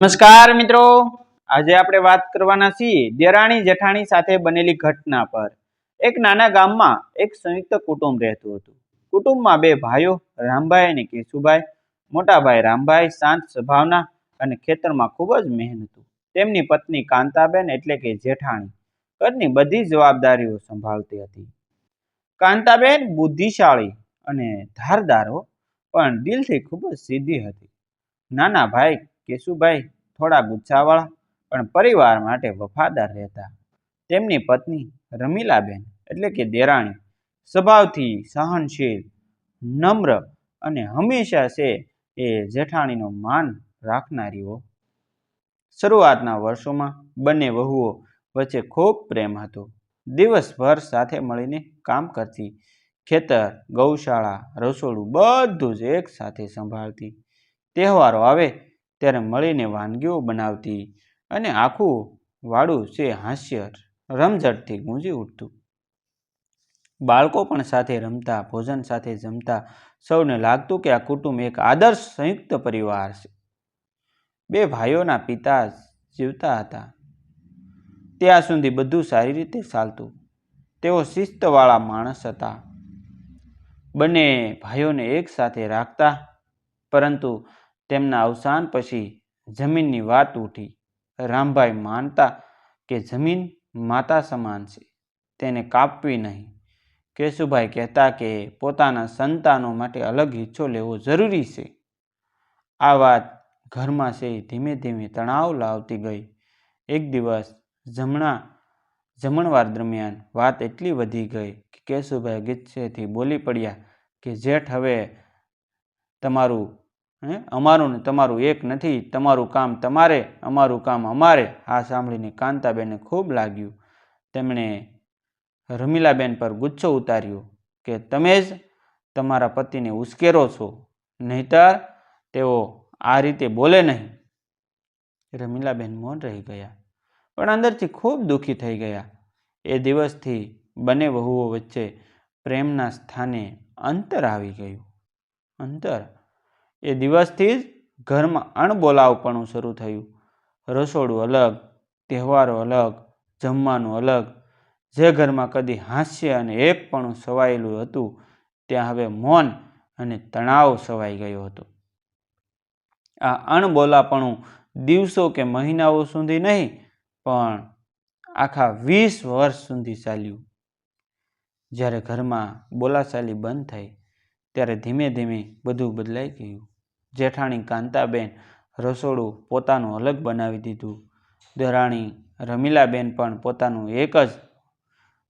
નમસ્કાર મિત્રો. આજે આપણે વાત કરવાના છીએ દેરાણી જેઠાણી સાથે બનેલી ઘટના પર. એક નાના ગામમાં એક સંયુક્ત કુટુંબ રહેતું હતું. કુટુંબમાં બે ભાઈઓ, રામભાઈ અને કેશુભાઈ. મોટાભાઈ રામભાઈ શાંત સ્વભાવના અને ખેતરમાં ખૂબ જ મહેનતુ તેમની પત્ની કાંતાબેન એટલે કે જેઠાણી ઘરની બધી જવાબદારીઓ સંભાળતી હતી. કાંતાબેન બુદ્ધિશાળી અને ધારદારો, પણ દિલથી ખૂબ જ સીધી હતી. નાના ભાઈ કેશુભાઈ થોડા ગુસ્સાવાળા, પણ પરિવાર માટે વફાદાર રહેતા. તેમની પત્ની રમીલાબેન એટલે કે દેરાણી સ્વભાવથી સહનશીલ, નમ્ર અને હંમેશા છે એ જેઠાણીનો માન રાખનારીઓ. શરૂઆતના વર્ષોમાં બંને વહુઓ વચ્ચે ખૂબ પ્રેમ હતો. દિવસભર સાથે મળીને કામ કરતી, ખેતર, ગૌશાળા, રસોડું બધું જ એક સાથે સંભાળતી. તહેવારો આવે ત્યારે મળીને વાનગીઓ બનાવતી અને આખું વાડું છે હાસ્ય રમઝટથી ગુંજી ઉઠતું. બાળકો પણ સાથે રમતા, ભોજન સાથે જમતા સૌને લાગતું કે આ કુટુંબ એક આદર્શ સંયુક્ત પરિવાર છે. બે ભાઈઓના પિતા જીવતા હતા. ત્યાં સુધી બધું સારી રીતે ચાલતું. તેઓ શિસ્તવાળા માણસ હતા. બંને ભાઈઓને એક સાથે રાખતા, પરંતુ તેમના અવસાન પછી જમીનની વાત ઉઠી. રામભાઈ માનતા કે જમીન માતા સમાન છે. તેને કાપવી નહીં. કેશુભાઈ કહેતા કે પોતાના સંતાનો માટે અલગ હિસ્સો લેવો જરૂરી છે. આ વાત ઘરમાં છે ધીમે ધીમે તણાવ લાવતી ગઈ. એક દિવસ જમણા જમણવાર દરમિયાન વાત એટલી વધી ગઈ કે કેશુભાઈ ગુસ્સેથી બોલી પડ્યા કે જેઠ હવે તમારું હે? અમારું ને તમારું એક નથી, તમારું કામ તમારે, અમારું કામ અમારે. આ સાંભળીને કાંતાબેનને ખૂબ લાગ્યું. તેમણે રમીલાબેન પર ગુચ્છો ઉતાર્યો કે, તમે જ તમારા પતિને ઉશ્કેરો છો, નહીતર તેઓ આ રીતે બોલે નહીં. રમીલાબેન મૌન રહી ગયા, પણ અંદરથી ખૂબ દુઃખી થઈ ગયા. એ દિવસથી બંને વહુઓ વચ્ચે પ્રેમના સ્થાને અંતર આવી ગયું. અંતર એ દિવસથી જ ઘરમાં અણબોલાવપણું શરૂ થયું. રસોડું અલગ, તહેવારો અલગ, જમવાનું અલગ. જે ઘરમાં કદી હાસ્ય અને એકપણું સવાયેલું હતું, ત્યાં હવે મૌન અને તણાવ સવાઈ ગયો હતો. આ અણબોલાપણું દિવસો કે મહિનાઓ સુધી નહીં, પણ આખા વીસ વર્ષ સુધી ચાલ્યું. જ્યારે ઘરમાં બોલાચાલી બંધ થઈ ત્યારે ધીમે ધીમે બધું બદલાઈ ગયું. જેઠાણી કાંતાબેન રસોડું પોતાનું અલગ બનાવી દીધું. દરાણી રમીલાબેન પણ પોતાનું એક જ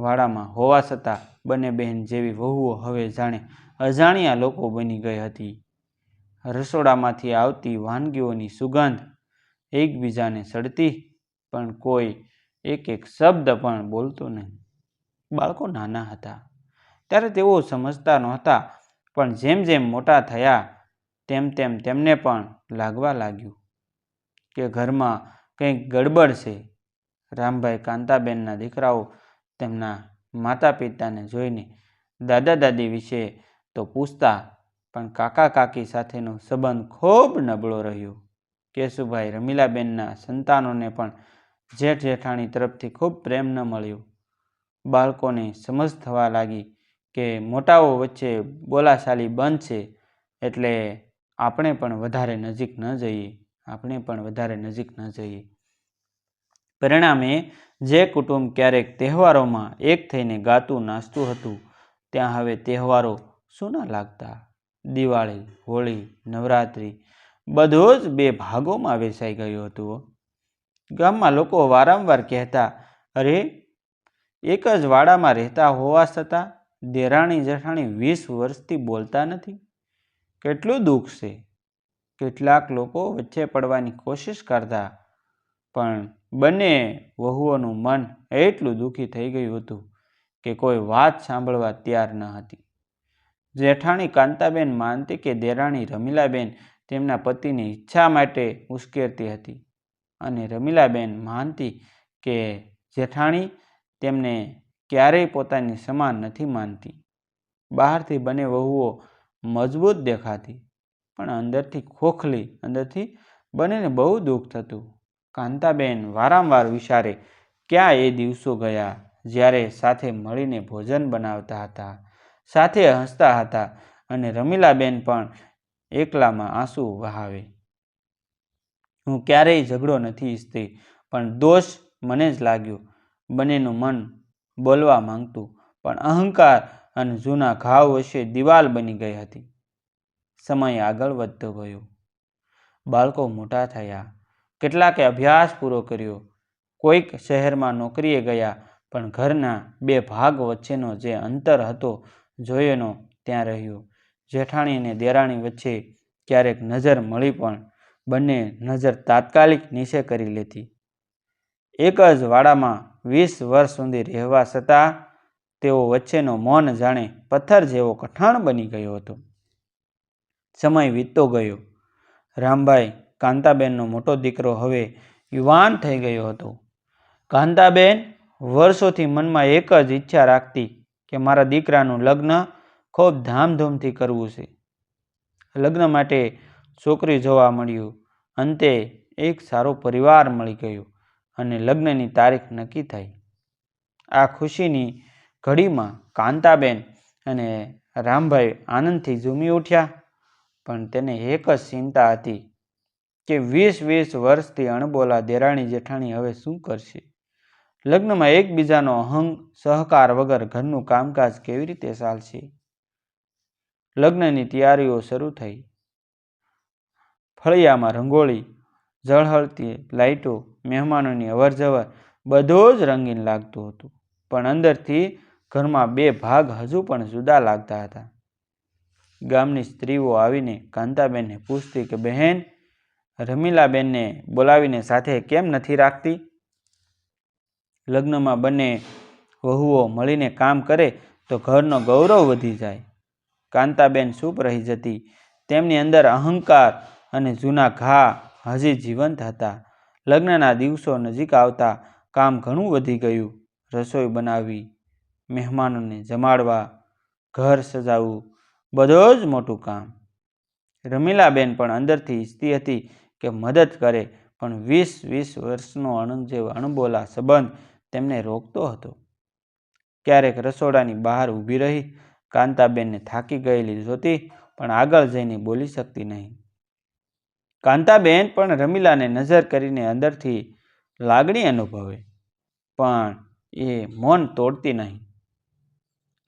વાડામાં હોવા છતાં બંને બહેન જેવી વહુઓ હવે જાણે અજાણ્યા લોકો બની ગઈ હતી. રસોડામાંથી આવતી વાનગીઓની સુગંધ એકબીજાને સડતી પણ કોઈ એક એક શબ્દ પણ બોલતો નહીં. બાળકો નાના હતા. ત્યારે તેઓ સમજતા નહોતા પણ જેમ જેમ મોટા થયા, તેમ તેમ તેમને પણ લાગવા લાગ્યું કે ઘરમાં કંઈક ગડબડ છે. રામભાઈ કાંતાબેનના દીકરાઓ તેમના માતા પિતાને જોઈને દાદા દાદી વિશે તો પૂછતા, પણ કાકા કાકી સાથેનો સંબંધ ખૂબ નબળો રહ્યો. કેશુભાઈ રમીલાબેનના સંતાનોને પણ જેઠ જેઠાણી તરફથી ખૂબ પ્રેમ ન મળ્યો. બાળકોને સમજ થવા લાગી કે મોટાઓ વચ્ચે બોલાશાલી છે એટલે આપણે પણ વધારે નજીક ન જઈએ. આપણે પણ વધારે નજીક ન જઈએ. પરિણામે જે કુટુંબ ક્યારેક તહેવારોમાં એક થઈને ગાતું નાચતું હતું, ત્યાં હવે તહેવારો શું ના લાગતા? દિવાળી, હોળી, નવરાત્રિ, બધો જ બે ભાગોમાં વેચાઈ ગયું હતું ગામમાં લોકો વારંવાર કહેતા, અરે, એક જ વાડામાં રહેતા હોવા છતાં દેરાણી જેઠાણી વીસ વર્ષથી બોલતા નથી. કેટલું દુઃખ છે. કેટલાક લોકો વચ્ચે પડવાની કોશિશ કરતા, પણ બંને વહુઓનું મન એટલું દુઃખી થઈ ગયું હતું કે કોઈ વાત સાંભળવા તૈયાર ન હતી. જેઠાણી કાંતાબેન માનતી કે દેરાણી રમીલાબેન તેમના પતિની ઈચ્છા માટે ઉશ્કેરતી હતી અને રમીલાબેન માનતી કે જેઠાણી તેમને ક્યારેય પોતાની સમાન નથી માનતી. બહારથી બંને વહુઓ મજબૂત દેખાતી, પણ અંદરથી ખોખલી, અંદરથી બંનેને બહુ દુઃખ થતું. કાંતાબેન વારંવાર વિચારે, ક્યાં એ દિવસો ગયા જ્યારે સાથે મળીને ભોજન બનાવતા હતા, સાથે હસતા હતા અને રમીલાબેન પણ એકલામાં આંસુ વહાવે. હું ક્યારેય ઝઘડો નથી ઈચ્છતી, પણ દોષ મને જ લાગ્યો. બંનેનું મન બોલવા માંગતું, પણ અહંકાર અને જૂના ઘાવ વચ્ચે દિવાલ બની ગઈ હતી. સમય આગળ વધતો ગયો. બાળકો મોટા થયા. કેટલાકે અભ્યાસ પૂરો કર્યો. કોઈક શહેરમાં નોકરીએ ગયા, પણ ઘરના બે ભાગ વચ્ચેનો જે અંતર હતો, જોયેનો ત્યાં રહ્યો. જેઠાણી અને દેરાણી વચ્ચે ક્યારેક નજર મળી પણ બંને નજર તાત્કાલિક નીચે કરી લેતી. એક જ વાડામાં વીસ વર્ષ સુધી રહેવા છતાં તેઓ વચ્ચેનો મૌન જાણે પથ્થર જેવો કઠણ બની ગયો હતો. સમય વીતતો ગયો. રામભાઈ કાંતાબેનનો મોટો દીકરો હવે યુવાન થઈ ગયો હતો. કાંતાબેન વર્ષોથી મનમાં એક જ ઈચ્છા રાખતી કે મારા દીકરાનું લગ્ન ખૂબ ધામધૂમથી કરવું છે. લગ્ન માટે છોકરી જોવા મળ્યું. અંતે એક સારો પરિવાર મળી ગયો. અને લગ્નની તારીખ નક્કી થઈ. આ ખુશીની ઘડીમાં કાંતાબેન અને રામભાઈ આનંદથી ઝૂમી ઉઠ્યા, પણ તેને એક જ ચિંતા હતી કે વીસ વીસ વર્ષથી અણબોલા દેરાણી જેઠાણી હવે શું કરશે? લગ્નમાં એકબીજાનો અહંગ, સહકાર વગર ઘરનું કામકાજ કેવી રીતે ચાલશે? લગ્નની તૈયારીઓ શરૂ થઈ. ફળિયામાં રંગોળી ઝળહળતી લાઇટો, મહેમાનોની અવરજવર બધું જ રંગીન લાગતું હતું. પણ અંદરથી ઘરમાં બે ભાગ હજુ પણ જુદા લાગતા હતા. ગામની સ્ત્રીઓ આવીને કાંતાબેનને પૂછતી કે, બહેન, રમીલાબેનને બોલાવીને સાથે કેમ નથી રાખતી? લગ્નમાં બંને વહુઓ મળીને કામ કરે તો ઘરનો ગૌરવ વધી જાય. કાંતાબેન ચૂપ રહી જતી. તેમની અંદર અહંકાર અને જૂના ઘા હજી જીવંત હતા. લગ્નના દિવસો નજીક આવતા કામ ઘણું વધી ગયું. રસોઈ બનાવવી મહેમાનોને જમાડવા, ઘર સજાવવું બધું જ મોટું કામ. રમીલાબેન પણ અંદરથી ઈચ્છતી હતી કે મદદ કરે, પણ વીસ વીસ વર્ષનો અણ જે અણબોલા સંબંધ તેમને રોકતો હતો. ક્યારેક રસોડાની બહાર ઊભી રહી, કાંતાબેનને થાકી ગયેલી જોતી, પણ આગળ જઈને બોલી શકતી નહીં. કાંતાબેન પણ રમીલાને નજર કરીને અંદરથી લાગણી અનુભવે, પણ એ મૌન તોડતી નહીં.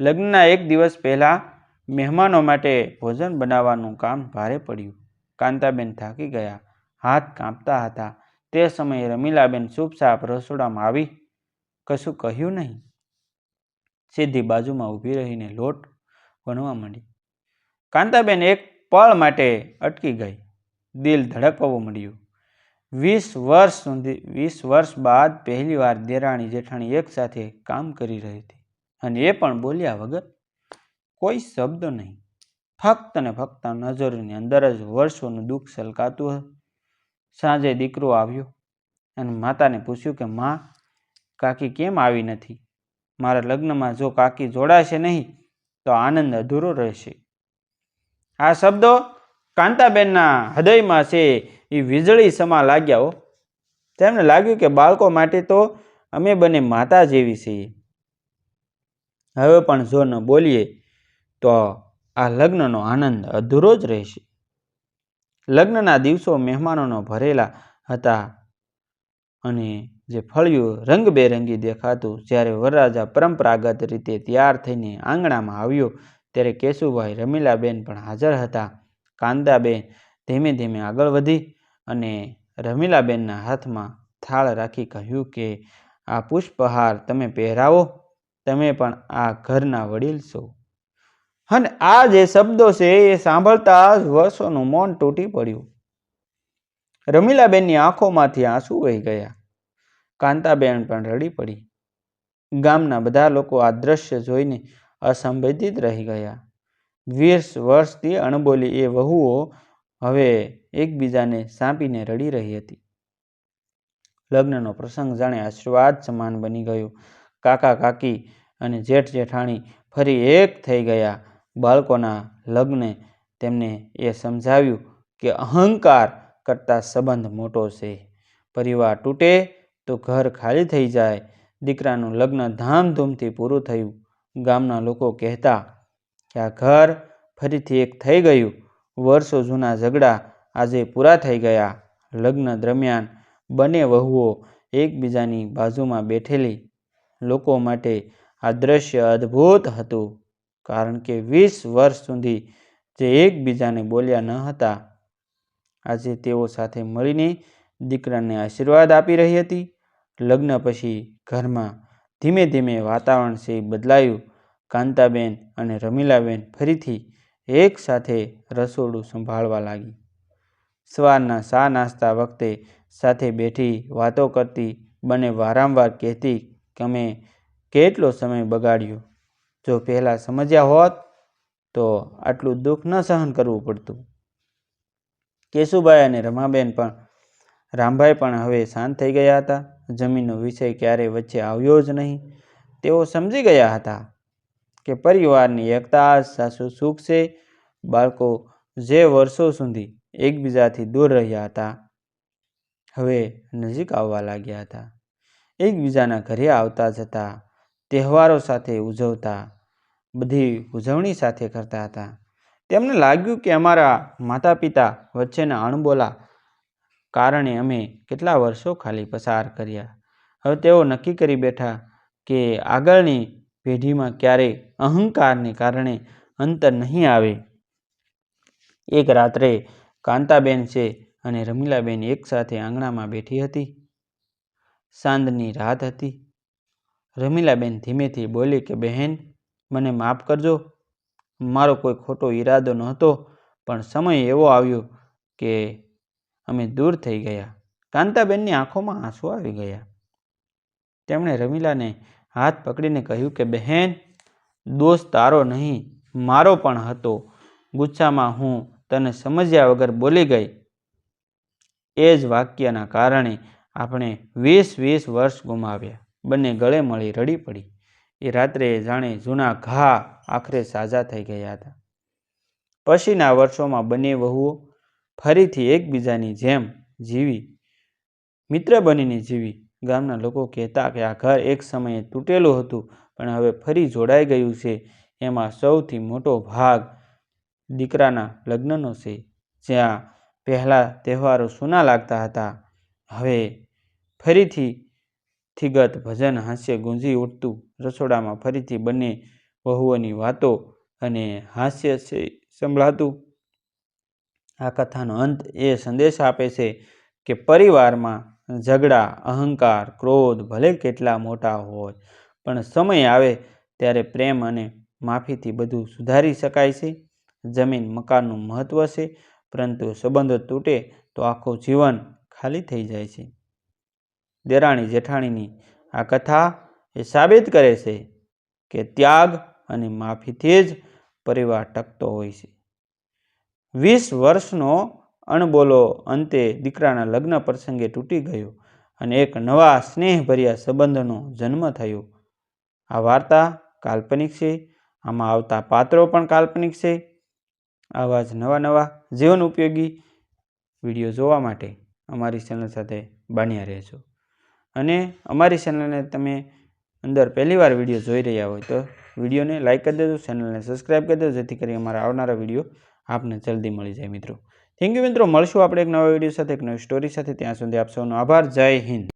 લગ્નના એક દિવસ પહેલાં મહેમાનો માટે ભોજન બનાવવાનું કામ ભારે પડ્યું. કાંતાબેન થાકી ગયા, હાથ કાંપતા હતા. તે સમયે રમીલાબેન ચૂપચાપ રસોડામાં આવી, કશું કહ્યું નહીં. સીધી બાજુમાં ઊભી રહીને લોટ વણવા માંડી. કાંતાબેન એક પળ માટે અટકી ગઈ. દિલ ધડકવું મળ્યું. વીસ વર્ષ સુધી, વીસ વર્ષ બાદ પહેલીવાર દેરાણી જેઠાણી એકસાથે કામ કરી રહી હતી અને એ પણ બોલ્યા વગર કોઈ શબ્દ નહીં. ફક્ત ને ફક્ત નજરોની અંદર જ વર્ષોનું દુઃખ સલકાતું હતું સાંજે દીકરો આવ્યો અને માતાને પૂછ્યું કે, માં, કાકી કેમ આવી નથી? મારા લગ્નમાં જો કાકી જોડાશે નહીં, તો આનંદ અધૂરો રહેશે. આ શબ્દો કાંતાબેનના હૃદયમાં છે એ વીજળી સમા લાગ્યા હો. તેમને લાગ્યું કે બાળકો માટે તો અમે બંને માતા જેવી છીએ. હવે પણ જો ન બોલીએ તો આ લગ્નનો આનંદ અધૂરો જ રહેશે. લગ્નના દિવસો મહેમાનોનો ભરેલા હતા અને જે ફળિયું રંગબેરંગી દેખાતું જ્યારે વરરાજા પરંપરાગત રીતે તૈયાર થઈને આંગણામાં આવ્યો, ત્યારે કેશુભાઈ રમીલાબેન પણ હાજર હતા. કાંદાબેન ધીમે ધીમે આગળ વધી અને રમીલાબેનના હાથમાં થાળ રાખી કહ્યું કે, આ પુષ્પહાર તમે પહેરાવો, તમે પણ આ ઘરના વડીલ છો. અને આ જે શબ્દો છે એ સાંભળતા જ વર્ષોનું મૌન તૂટી પડ્યું. રમીલાબેનની આંખોમાંથી આંસુ વહી ગયા. કાંતાબેન પણ રડી પડી. ગામના બધા લોકો આ દ્રશ્ય જોઈને અસંબેધિત રહી ગયા. વીસ વર્ષથી અણબોલી એ વહુઓ હવે એકબીજાને સાંપીને રડી રહી હતી. લગ્નનો પ્રસંગ જાણે આશીર્વાદ સમાન બની ગયો. કાકા, કાકી અને જેઠ, જેઠાણી ફરી એક થઈ ગયા. બાળકોના લગ્ને તેમને એ સમજાવ્યું કે અહંકાર કરતાં સંબંધ મોટો છે. પરિવાર તૂટે તો ઘર ખાલી થઈ જાય. દીકરાનું લગ્ન ધામધૂમથી પૂરું થયું. ગામના લોકો કહેતા કે આ ઘર ફરીથી એક થઈ ગયું. વર્ષો જૂના ઝઘડા આજે પૂરા થઈ ગયા. લગ્ન દરમિયાન બંને વહુઓ એકબીજાની બાજુમાં બેઠેલી લોકો માટે આ દ્રશ્ય અદ્ભુત હતું. કારણ કે વીસ વર્ષ સુધી જે એકબીજાને બોલ્યા ન હતા, આજે તેઓ સાથે મળીને દીકરાને આશીર્વાદ આપી રહી હતી. લગ્ન પછી ઘરમાં ધીમે ધીમે વાતાવરણ છે બદલાયું. કાંતાબેન અને રમીલાબેન ફરીથી એક સાથે રસોડું સંભાળવા લાગી. સવારના સા નાસ્તા વખતે સાથે બેઠી વાતો કરતી બંને વારંવાર કહેતી કે અમે કેટલો સમય બગાડ્યો. જો પહેલાં સમજ્યા હોત તો આટલું દુઃખ ન સહન કરવું પડતું. કેશુભાઈ અને રમાબેન પણ, રામભાઈ પણ હવે શાંત થઈ ગયા હતા. જમીનનો વિષય ક્યારેય વચ્ચે આવ્યો જ નહીં. તેઓ સમજી ગયા હતા. કે પરિવારની એકતા, સાસુ સુખ છે, બાળકો જે વર્ષો સુધી એકબીજાથી દૂર રહ્યા હતા, હવે નજીક આવવા લાગ્યા હતા. એકબીજાના ઘરે આવતા જતા, તહેવારો સાથે ઉજવતા, બધી ઉજવણી સાથે કરતા હતા. તેમને લાગ્યું કે અમારા માતા પિતા વચ્ચેના અણબોલા કારણે અમે કેટલા વર્ષો ખાલી પસાર કર્યા. હવે તેઓ નક્કી કરી બેઠા કે આગળની પેઢીમાં ક્યારેય અહંકારને કારણે અંતર નહીં આવે. એક રાત્રે કાંતાબેન છે અને રમીલાબેન એકસાથે આંગણામાં બેઠી હતી. સાંજની રાત હતી. રમીલાબેન ધીમેથી બોલી કે, બહેન, મને માફ કરજો. મારો કોઈ ખોટો ઈરાદો નહોતો, પણ સમય એવો આવ્યો કે અમે દૂર થઈ ગયા. કાંતાબેનની આંખોમાં આંસુ આવી ગયા. તેમણે રમીલાને હાથ પકડીને કહ્યું કે, બહેન, દોષ તારો નહીં, મારો પણ હતો. ગુસ્સામાં હું તને સમજ્યા વગર બોલી ગઈ. એ જ વાક્યના કારણે આપણે વીસ વીસ વર્ષ ગુમાવ્યા. બંને ગળે મળી રડી પડી. એ રાત્રે જાણે જૂના ઘા આખરે સાજા થઈ ગયા હતા. પછીના વર્ષોમાં બંને વહુઓ ફરીથી એકબીજાની જેમ જીવી, મિત્ર બનીને જીવી. ગામના લોકો કહેતા કે આ ઘર એક સમયે તૂટેલું હતું, પણ હવે ફરી જોડાઈ ગયું છે. એમાં સૌથી મોટો ભાગ દીકરાના લગ્નનો છે, જ્યાં પહેલાં તહેવારો સૂના લાગતા હતા. હવે ફરીથી થીગત ભજન હાસ્ય ગુંજી ઉઠતું રસોડામાં ફરીથી બંને વહુઓની વાતો અને હાસ્ય સંભળાતું. આ કથાનો અંત એ સંદેશ આપે છે કે પરિવારમાં ઝઘડા, અહંકાર, ક્રોધ ભલે કેટલા મોટા હોય, પણ સમય આવે ત્યારે પ્રેમ અને માફીથી બધું સુધારી શકાય છે. જમીન મકાનનું મહત્ત્વ છે, પરંતુ સંબંધો તૂટે તો આખું જીવન ખાલી થઈ જાય છે. દેરાણી જેઠાણીની આ કથા એ સાબિત કરે છે કે ત્યાગ અને માફીથી જ પરિવાર ટકતો હોય છે. વીસ વર્ષનો અણબોલો અંતે દીકરાના લગ્ન પ્રસંગે તૂટી ગયો અને એક નવા સ્નેહભર્યા સંબંધનો જન્મ થયો. આ વાર્તા કાલ્પનિક છે, આમાં આવતા પાત્રો પણ કાલ્પનિક છે. આવા જ નવા નવા જીવન ઉપયોગી વીડિયો જોવા માટે અમારી ચેનલ સાથે બાણ્યા રહેજો. અને અમારી ચેનલને તમે અંદર પહેલીવાર વીડિયો જોઈ રહ્યા હોય તો વિડીયોને લાઇક કરી દેજો, ચેનલને સબસ્ક્રાઈબ કરી દેજો, જેથી કરી અમારા આવનારા વીડિયો આપને જલ્દી મળી જાય મિત્રો. થેન્ક યુ મિત્રો, મળશું આપણે એક નવા વીડિયો સાથે, એક નવી સ્ટોરી સાથે. ત્યાં સુધી આપ સૌનો આભાર. જય હિન્દ.